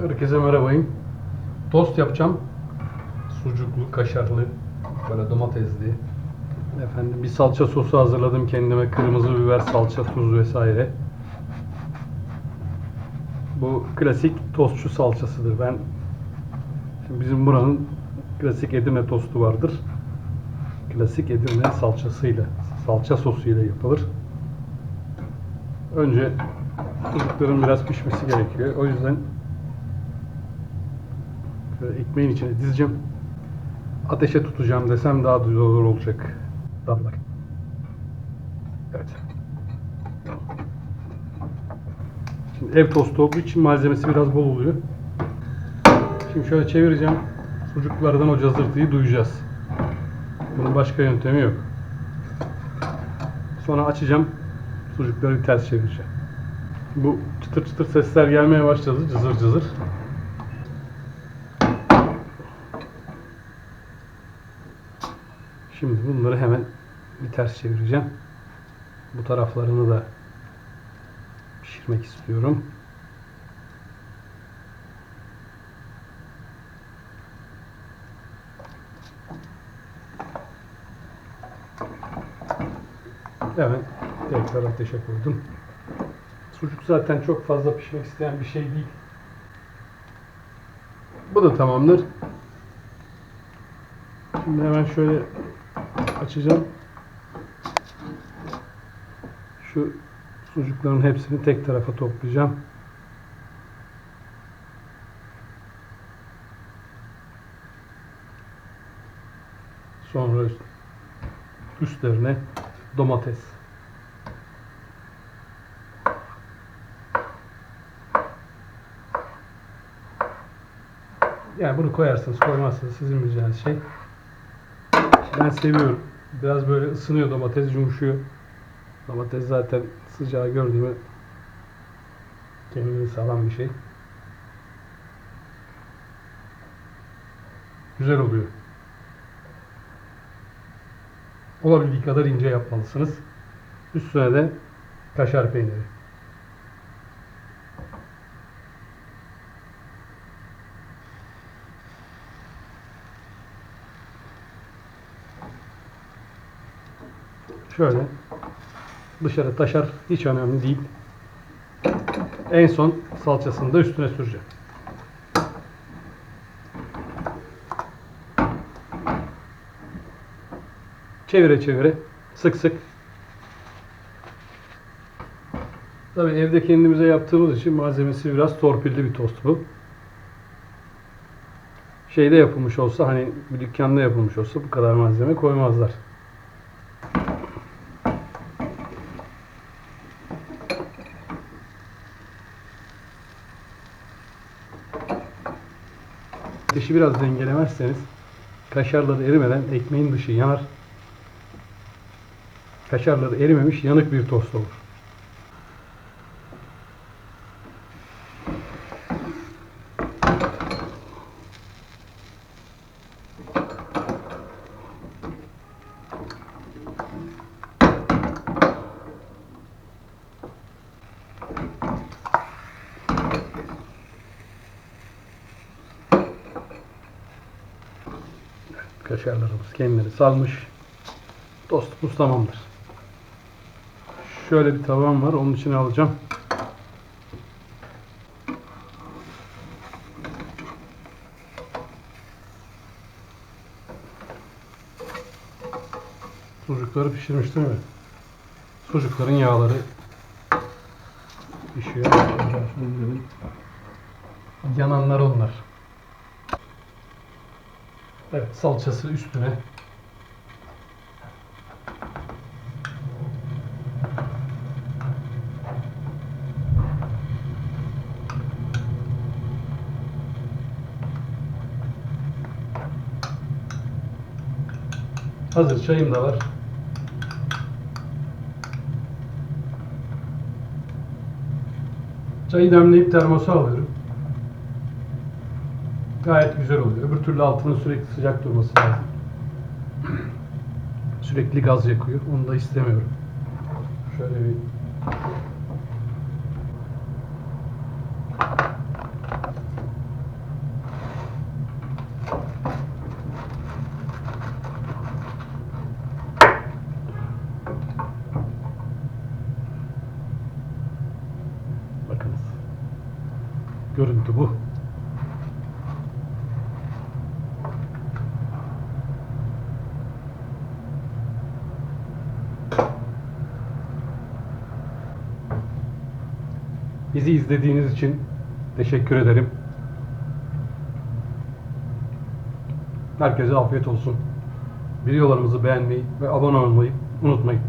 Herkese merhabayım. Tost yapacağım. Sucuklu, kaşarlı, böyle domatesli. Efendim bir salça sosu hazırladım kendime. Kırmızı biber, salça, tuz vesaire. Bu klasik tostçu salçasıdır. Ben şimdi bizim buranın klasik Edirne tostu vardır. Klasik Edirne salçasıyla, salça sosuyla yapılır. Önce sucukların biraz pişmesi gerekiyor. O yüzden ekmeğin içine dizeceğim. Ateşe tutacağım desem daha doğru olacak. Damlak. Evet. Şimdi ev tostu olduğu için malzemesi biraz bol oluyor. Şimdi şöyle çevireceğim. Sucuklardan o cazırtıyı duyacağız. Bunun başka yöntemi yok. Sonra açacağım. Sucukları ters çevireceğim. Bu çıtır çıtır sesler gelmeye başladı. Cızır cızır. Şimdi bunları hemen bir ters çevireceğim. Bu taraflarını da pişirmek istiyorum. Hemen tekrar ateşe koydum. Sucuk zaten çok fazla pişmek isteyen bir şey değil. Bu da tamamdır. Şimdi hemen şöyle açacağım. Şu sucukların hepsini tek tarafa toplayacağım. Sonra üst- üstlerine domates. Yani bunu koyarsınız, koymazsınız sizin bileceğiniz şey. Ben seviyorum. Biraz böyle ısınıyor domates, yumuşuyor. Domates zaten sıcağı gördü mü kendini salan bir şey. Güzel oluyor. Olabildiği kadar ince yapmalısınız. Üstüne de kaşar peyniri. Şöyle dışarı taşar hiç önemli değil. En son salçasını da üstüne süreceğim. Çevire çevire sık sık. Tabii evde kendimize yaptığımız için malzemesi biraz torpilli bir tost bu. Şeyde yapılmış olsa hani bir dükkanda yapılmış olsa bu kadar malzeme koymazlar. Ateşi biraz dengelemezseniz kaşarları erimeden ekmeğin dışı yanar. Kaşarları erimemiş yanık bir tost olur. Kaşarlarımız kendini salmış. Tostumuz tamamdır. Şöyle bir tavam var. Onun içine alacağım. Sucukları pişirmiş değil mi? Sucukların yağları pişiyor. Yananlar onlar. Evet salçası üstüne. Hazır çayım da var. Çayı demleyip termosa alıyorum. Gayet güzel oluyor. Öbür türlü altının sürekli sıcak durması lazım. Sürekli gaz yakıyor. Onu da istemiyorum. Şöyle bir Bakınız. Görüntü bu. Bizi izlediğiniz için teşekkür ederim. Herkese afiyet olsun. Videolarımızı beğenmeyi ve abone olmayı unutmayın.